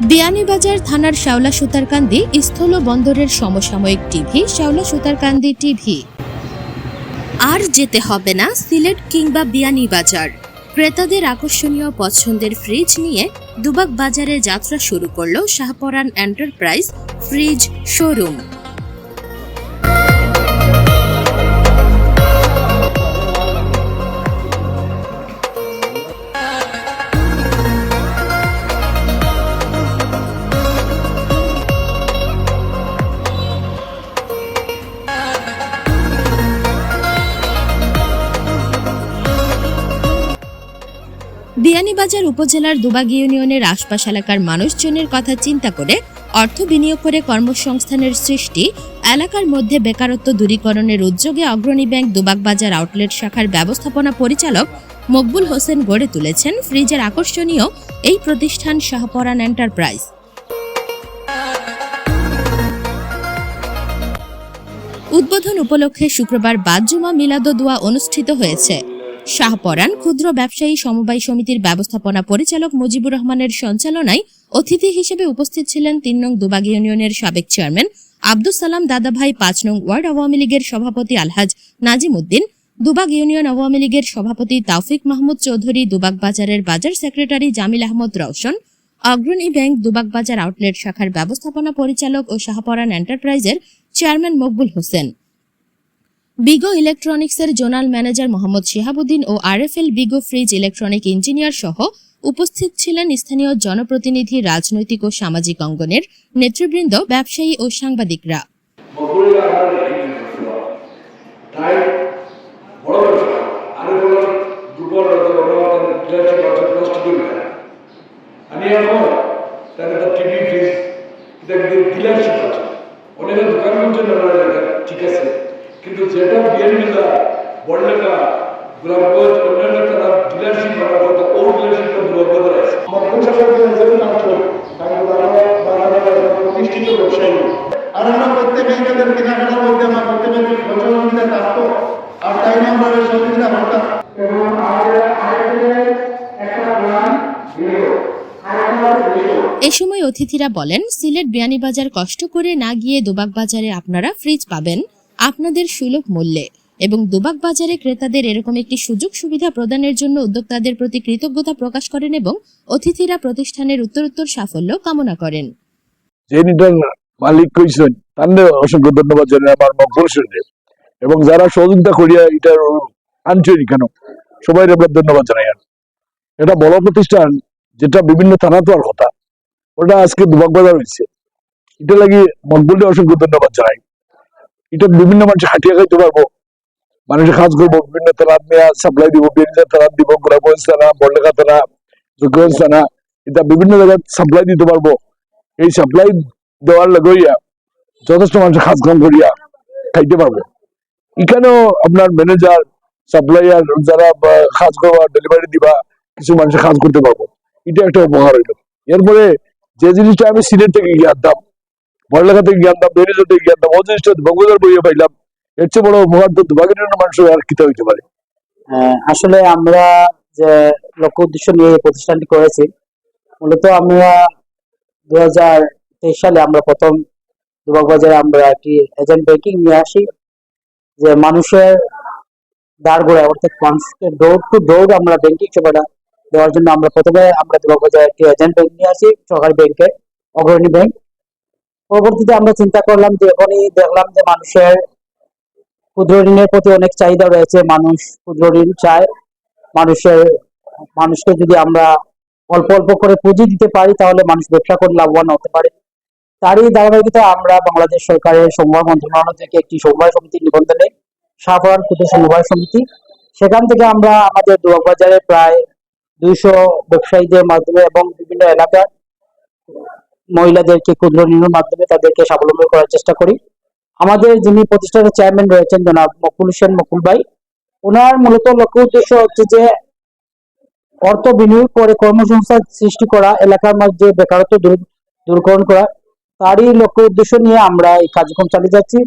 বিয়ানীবাজার থানার শ্যাওলা সুতারকান্দি স্থল বন্দরের সমসাময়িক টিভি, শ্যাওলা সুতারকান্দি টিভি। আর যেতে হবে না সিলেট কিংবা বিয়ানীবাজার। ক্রেতাদের আকর্ষণীয় পছন্দের ফ্রিজ নিয়ে দুবাগ বাজারে যাত্রা শুরু করল শাহপরান এন্টারপ্রাইজ ফ্রিজ শোরুম উপজেলার দুবাগ ইউনিয়নের আশপাশ এলাকার মানুষজনের কথা চিন্তা করে অর্থ বিনিয়োগ করে কর্মসংস্থানের সৃষ্টি, এলাকার মধ্যে বেকারত্ব দূরীকরণের উদ্যোগে অগ্রণী ব্যাংক দুবাগ বাজার আউটলেট শাখার ব্যবস্থাপনা পরিচালক মকবুল হোসেন গড়ে তুলেছেন ফ্রিজের আকর্ষণীয় এই প্রতিষ্ঠান শাহপরান এন্টারপ্রাইজ। উদ্বোধন উপলক্ষে শুক্রবার বাদজুমা মিলাদোদোয়া অনুষ্ঠিত হয়েছে। শাহপরান ক্ষুদ্র ব্যবসায়ী সমবায় সমিতির ব্যবস্থাপনা পরিচালক মুজিবুর রহমানের সঞ্চালনায় অতিথি হিসেবে উপস্থিত ছিলেন তিন নং দুবাগ ইউনিয়নের সাবেক চেয়ারম্যান আব্দুল সালাম দাদাভাই, পাঁচ নং ওয়ার্ড আওয়ামী লীগের সভাপতি আলহাজ নাজিম উদ্দিন দুবাগ ইউনিয়ন আওয়ামী লীগের সভাপতি তাওফিক মাহমুদ চৌধুরী, দুবাগ বাজারের বাজার সেক্রেটারি জামিল আহমদ রওশন, অগ্রণী ব্যাংক দুবাগ বাজার আউটলেট শাখার ব্যবস্থাপনা পরিচালক ও শাহপরান এন্টারপ্রাইজের চেয়ারম্যান মকবুল হোসেন। বিগো ইলেকট্রনিক্সের জোনাল ম্যানেজার মোহাম্মদ শিহাবুদ্দিন ও RFL Vigo fridge electronic engineer সহ উপস্থিত ছিলেন স্থানীয় জনপ্রতিনিধি, রাজনৈতিক ও সামাজিক অঙ্গনের নেতৃবৃন্দ, ব্যবসায়ী ও সাংবাদিকরা মকবুলের আমার এই ছিল তাই বড় ব্যবসা আরও বড় দুপুর ডিলারশিপ আছে কষ্ট করবে আমি এখন তাহলে তো টিভি ফ্রিজ ডিলারশিপ আছে অনেকে দোকান করছে না ঠিক আছে কিন্তু যেটা বিএনপিটা বড়লেখা গোলাপগঞ্জ অন্যান্য তারা ডিলারশিপ করার কথা ওর ডিলারশিপটা গোলাপগঞ্জের আছে মকবুল সাহেবের যেমন নাম ছিল কারণ তারা বাজারে প্রতিষ্ঠিত ব্যবসায়ী আর আমরা প্রত্যেকেই তাদের কেনাকাটার মধ্যে আমরা প্রত্যেকের সচেতনতা থাকতো আর তাই না আমরা ওই সহযোগিতা করতাম এবং আমাদের আরেকজনের একটা প্ল্যান দিল আরেকটা দিল এ সময় অতিথিরা বলেন, সিলেট বিয়ানীবাজার কষ্ট করে না গিয়ে দুবাক বাজারে আপনারা ফ্রিজ পাবেন। আপনাদের সুলভ মূল্যে। এবং দুবাক বাজারে ক্রেতাদের এরকম একটি সুযোগ সুবিধা প্রদানের জন্য উদ্যোক্তাদের প্রতি কৃতজ্ঞতা প্রকাশ করেন এবং অতিথিরা প্রতিষ্ঠানের উত্তরোত্তর সাফল্য কামনা করেন। মালিক কইছেন অসংখ্য ধন্যবাদ জানাই আমার এবং যারা সহযোগিতা করিয়া এটার আনছেন কেন সবাই আমরা ধন্যবাদ জানাই এটা বড় প্রতিষ্ঠান, যেটা বিভিন্ন থানা তো আর কথা। ওটা আজকে বাজার হয়েছে। এটা লাগি মকবুলকে অসংখ্য ধন্যবাদ জানাই। এটা বিভিন্ন মানুষ হাঁটিয়ে খাইতে পারব। মানুষের কাজ করব, বিভিন্ন থানা নিয়ে সাপ্লাই দিব বিভিন্ন থানা দিব গোলাপগঞ্জ থানা বড়লেখা থানা যোগগঞ্জ থানা এটা বিভিন্ন জায়গায় সাপ্লাই দিতে পারব। এই সাপ্লাই দেওয়ার লগইয়া যথেষ্ট মানুষ কাজ কাম করিয়া খাইতে পারব। এখানেও আপনার ম্যানেজার সাপ্লাইয়ার যারা কাজ করবা ডেলিভারি দিবা, কিছু মানুষের কাজ করতে পারব। এটা একটা উপহার হইল। এরপরে যে জিনিসটা আমি সিলেট থেকে গিয়ে আনতাম পড়ালেখা থেকে গিয়ে আনতাম বেরিজোর থেকে গিয়ে আনতাম ও জিনিসটা বগুদার বইয়ে পাইলাম এর চেয়ে বড় তো দুবাগের মানুষের আর কিতা হইতে পারে? আহ, আসলে আমরা যে লক্ষ্য উদ্দেশ্য নিয়ে এই প্রতিষ্ঠানটি করেছি মূলত আমরা দু হাজার তেইশ সালে আমরা প্রথম দুবাগ বাজারে আমরা একটি এজেন্ট ব্যাংকিং নিয়ে আসি যে মানুষের দাঁড় গোড়ায় অর্থাৎ মানুষকে ডোর টু ডোর আমরা ব্যাংকিং সেবাটা দেওয়ার জন্য আমরা প্রথমে আমরা দুবাগ বাজারে একটি এজেন্ট ব্যাংক নিয়ে আসি, সরকারি ব্যাংকে অগ্রণী ব্যাংক পরবর্তীতে আমরা চিন্তা করলাম যে এখনই দেখলাম যে মানুষের ক্ষুদ্র ঋণের প্রতি অনেক চাহিদা রয়েছে, মানুষ ক্ষুদ্র ঋণ চায়। মানুষের, মানুষকে যদি আমরা অল্প অল্প করে পুঁজি দিতে পারি, তাহলে মানুষ ব্যবসা করে লাভবান হতে পারে। তারই ধারাবাহিকতায় আমরা বাংলাদেশ সরকারের সমবায় মন্ত্রণালয় থেকে একটি সমবায় সমিতির নিবন্ধনে সাফরান ক্ষুদ্র সমবায় সমিতি। সেখান থেকে আমরা আমাদের দুয়াক বাজারে প্রায় দুইশো ব্যবসায়ীদের মাধ্যমে এবং বিভিন্ন এলাকার মহিলাদেরকে ক্ষুদ্র ঋণের মাধ্যমে তাদেরকে স্বাবলম্বী করার চেষ্টা করি। আমাদের যিনি প্রতিষ্ঠানের চেয়ারম্যান রয়েছেন জনাব মকুল হোসেন মকুল ভাই, ওনার মূলত লক্ষ্য উদ্দেশ্য হচ্ছে যে অর্থ বিনিয়োগ করে কর্মসংস্থান সৃষ্টি করা, এলাকার মধ্যে বেকারত্ব দূর, দূরকরণ করা। তারই লক্ষ্য উদ্দেশ্য নিয়ে আমরা এই কার্যক্রম চালিয়ে যাচ্ছি।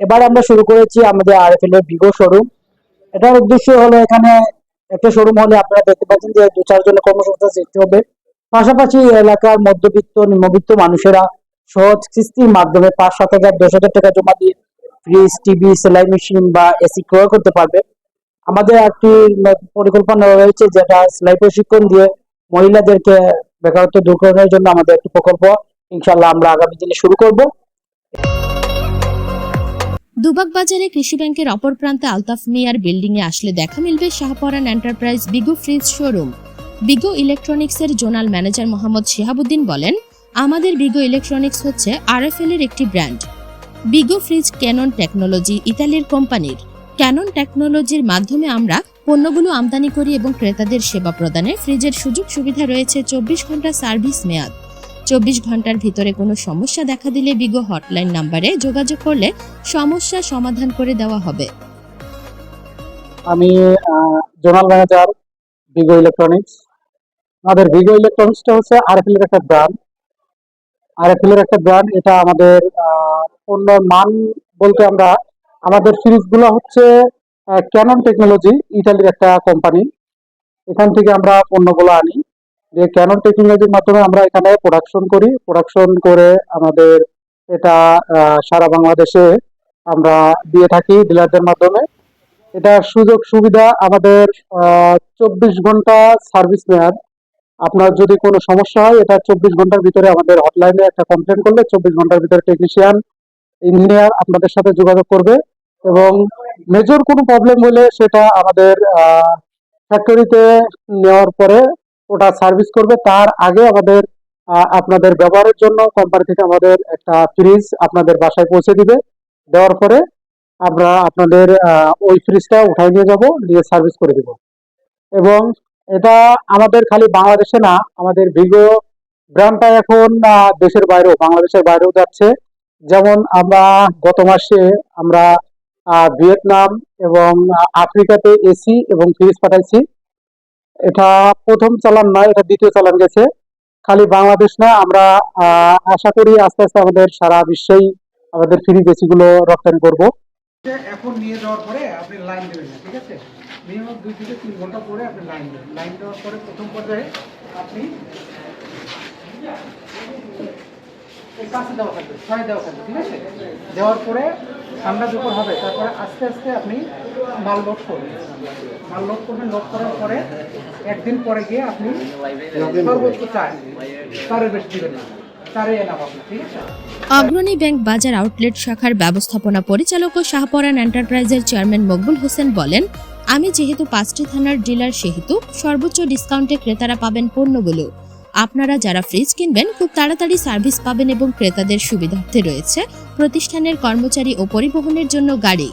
এবার আমরা শুরু করেছি আমাদের আরএফএল এর বিগো শোরুম। এটার উদ্দেশ্য হলো এখানে একটা শোরুম হলে আপনারা দেখতে পাচ্ছেন যে দু চারজনের কর্মসংস্থান সৃষ্টি হবে। পাশাপাশি এলাকার মধ্যবিত্ত, নিম্নবিত্ত মানুষেরা সহজ কিস্তির মাধ্যমে পাঁচ, সাত হাজার, দশ হাজার টাকা জমা দিয়ে ফ্রিজ টিভি সেলাই মেশিন বা এসি ক্রয় করতে পারবে। আমাদের একটি পরিকল্পনা রয়েছে যেটা সেলাই প্রশিক্ষণ দিয়ে মহিলাদেরকে বেকারত্ব দূরকরণের জন্য আমাদের একটি প্রকল্প। ইনশাল্লাহ আমরা আগামী দিনে শুরু করব। দুবাগ বাজারে কৃষি ব্যাংকের অপর প্রান্তে আলতাফ মিয়ার বিল্ডিং এ আসলে দেখা মিলবে Shahparan enterprise Vigo fridge showroom. Vigo ইলেকট্রনিক্সের জোনাল ম্যানেজার মোহাম্মদ শিহাবুদ্দিন বলেন, আমাদের বিগো ইলেকট্রনিক্স হচ্ছে আরএফএল এর একটি brand. Vigo fridge Canon technology ইতালির কোম্পানির। ক্যানন টেকনোলজির মাধ্যমে আমরা পণ্যগুলো আমদানি করি এবং ক্রেতাদের সেবা প্রদানে ফ্রিজের সুযোগ সুবিধা রয়েছে চব্বিশ ঘণ্টা সার্ভিস মেয়াদ। চব্বিশ ঘণ্টার ভিতরে কোনো সমস্যা দেখা দিলে বিগো হটলাইন নাম্বারে যোগাযোগ করলে সমস্যা সমাধান করে দেওয়া হবে। আমি জোনাল ম্যানেজার বিগো ইলেকট্রনিক্স। আমাদের ভিগো ইলেকট্রনিক্সটা হচ্ছে আরএফএল এর একটা ব্র্যান্ড। আরএফএল এর একটা ব্র্যান্ড এটা আমাদের আহ, পণ্যের মান বলতে আমরা আমাদের সিরিজগুলো হচ্ছে ক্যানন টেকনোলজি ইতালির একটা কোম্পানি এখান থেকে আমরা পণ্যগুলো আনি। যে ক্যানন টেকনোলজির মাধ্যমে আমরা এখানে প্রোডাকশন করি। প্রোডাকশন করে আমাদের এটা সারা বাংলাদেশে আমরা দিয়ে থাকি ডিলারদের মাধ্যমে। এটা সুযোগ সুবিধা আমাদের চব্বিশ ঘণ্টা সার্ভিস নেয়ার। আপনার যদি কোনো সমস্যা হয়, এটা চব্বিশ ঘণ্টার ভিতরে আমাদের হটলাইনে একটা কমপ্লেন করলে চব্বিশ ঘণ্টার ভিতরে টেকনিশিয়ান ইঞ্জিনিয়ার আপনাদের সাথে যোগাযোগ করবে এবং মেজর কোনো প্রবলেম হলে সেটা আমাদের ফ্যাক্টরিতে নেওয়ার পরে ওটা সার্ভিস করবে। তার আগে আমাদের আপনাদের ব্যবহারের জন্য কোম্পানি থেকে আমাদের একটা ফ্রিজ আপনাদের বাসায় পৌঁছে দিবে। দেওয়ার পরে আমরা আপনাদের ওই ফ্রিজটা উঠাই নিয়ে যাব, নিয়ে সার্ভিস করে দিব। এবং এটা আমাদের খালি বাংলাদেশে না, আমাদের ভিগো ব্র্যান্ডটা এখন দেশের বাইরেও, বাংলাদেশের বাইরেও যাচ্ছে। যেমন আমরা গত মাসে আমরা ভিয়েতনাম এবং আফ্রিকাতে এসি এবং ফ্রিজ পাঠাইছি। এটা প্রথম চালান নয়, এটা দ্বিতীয় চালান গেছে। খালি বাংলাদেশ না, আমরা আশা করি আস্তে আস্তে আমাদের সারা বিশ্বেই আমাদের ফ্রি বেশি গুলো রপ্তানি করব। এখন নিয়ে যাওয়ার পরে আপনি লাইন দেবেন ঠিক আছে? মিনিমাম দুই থেকে তিন ঘণ্টা পরে আপনি লাইন দেবেন। লাইন দেওয়ার পরে প্রথম পর্যায়ে আপনি দেওয়ার পরে ঠান্ডা হবে, তারপরে আস্তে আস্তে আপনি মাল লোড করবেন। মাল লোড করবেন লোড করার পরে একদিন পরে গিয়ে আপনি সর্বোচ্চ বেশি দিবেন অগ্রণী ব্যাংক বাজার আউটলেট শাখার ব্যবস্থাপনা পরিচালক ও শাহপরান এন্টারপ্রাইজের চেয়ারম্যান মকবুল হোসেন বলেন, আমি যেহেতু পাঁচটি থানার ডিলার, সেহেতু সর্বোচ্চ ডিসকাউন্টে ক্রেতারা পাবেন পণ্যগুলো। আপনারা যারা ফ্রিজ কিনবেন, খুব তাড়াতাড়ি সার্ভিস পাবেন এবং ক্রেতাদের সুবিধার্থে রয়েছে প্রতিষ্ঠানের কর্মচারী ও পরিবহনের জন্য গাড়ি।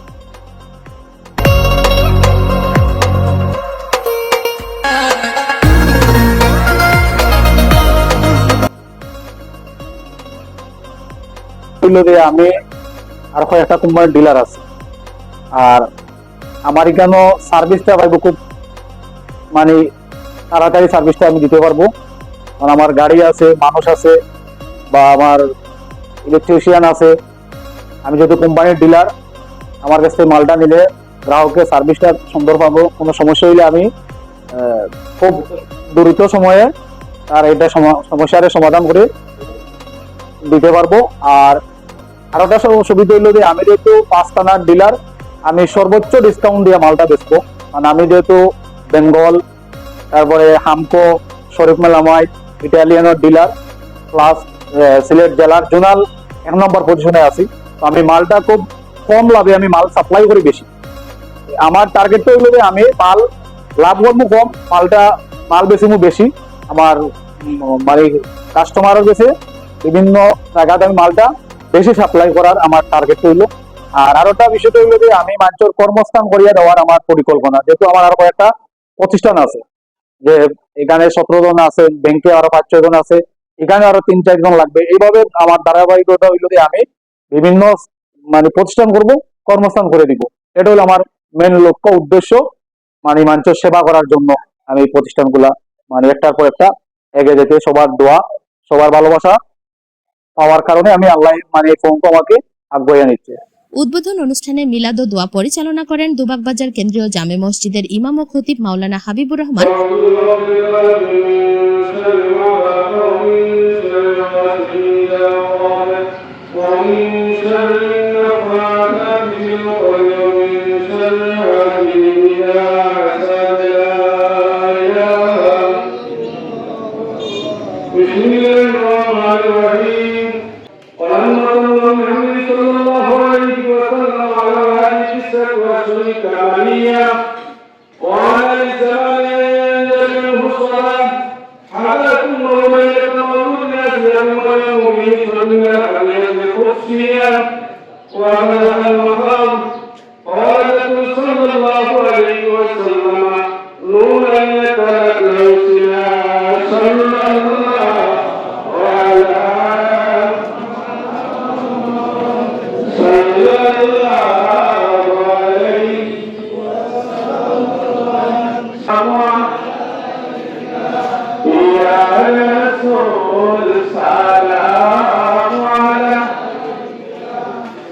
আমি আর কয়েকটা কোম্পানির ডিলার আছে। আর আমার এখানে সার্ভিসটা পাইবো খুব মানে তাড়াতাড়ি সার্ভিসটা আমি দিতে পারব। কারণ আমার গাড়ি আছে, মানুষ আছে, বা আমার ইলেকট্রিশিয়ান আছে, আমি যেহেতু কোম্পানির ডিলার আমার কাছ থেকে মালটা নিলে গ্রাহকের সার্ভিসটা সুন্দর পাবো, কোনো সমস্যা হইলে আমি খুব দ্রুত সময়ে তার এটা সমা- সমস্যার সমাধান করে দিতে পারব। আর আর একটা সু- সুবিধা হইল যে আমি যেহেতু পাঁচ থানার ডিলার আমি সর্বোচ্চ ডিসকাউন্ট দিয়ে মালটা বেচবো। কারণ আমি যেহেতু বেঙ্গল, তারপরে হামকো, শরীফ মেলামাই ইটালিয়ানোর ডিলার, প্লাস সিলেট জেলার জোনাল এক নম্বর পজিশনে আছি। আমি মালটা খুব কম লাভে আমি মাল সাপ্লাই করি বেশি। আমার টার্গেটটা হইল যে আমি মাল লাভ করব কম, মালটা, মাল বেশি মু বেশি। আমার মানে কাস্টমারও গেছে বিভিন্ন জায়গাতে আমি মালটা বেশি সাপ্লাই করার আমার টার্গেট হইল। আর আরও একটা বিষয়টা হইল যে, আমি মানুষের কর্মস্থান করিয়া দেওয়ার আমার পরিকল্পনা, যেহেতু আমার আরও কয়েকটা প্রতিষ্ঠান আছে। যে এখানে সতেরো জন আছে ব্যাংকে আরও পাঁচ ছয় জন আছে, এখানে আরও তিন চারজন লাগবে। এইভাবে আমার ধারাবাহিকতা হইল যে আমি বিভিন্ন মানে প্রতিষ্ঠান করব, কর্মস্থান করে দিব। এটা হলো আমার মেন লক্ষ্য, উদ্দেশ্য মানে মানুষের সেবা করার জন্য আমি এই প্রতিষ্ঠানগুলা মানে একটার পর একটা এগে যেতে, সবার দোয়া, সবার ভালোবাসা পাওয়ার কারণে আমি আল্লাহ মানে এই ফোনটা আমাকে আগ্রহে নিচ্ছে। উদ্বোধন অনুষ্ঠানে মিলাদ দোয়া পরিচালনা করেন দুবাগবাজার কেন্দ্রীয় জামে মসজিদের ইমাম ও খতিব মাওলানা হাবিবুর রহমান। شريك له وعلى لسان يندمه الصلاة على كل ومن يتولى الناس أن ويومه سنة أن يملك السيا وعلى المقام صلى الله عليه وسلم نورا يتلأ لو صلى الله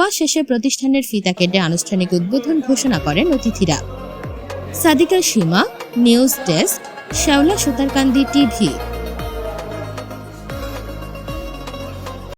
দোয়া শেষে প্রতিষ্ঠানের ফিতা কেটে আনুষ্ঠানিক উদ্বোধন ঘোষণা করেন অতিথিরা। সাদিকা সীমা, নিউজ ডেস্ক, শ্যাওলা সুতারকান্দি টিভি।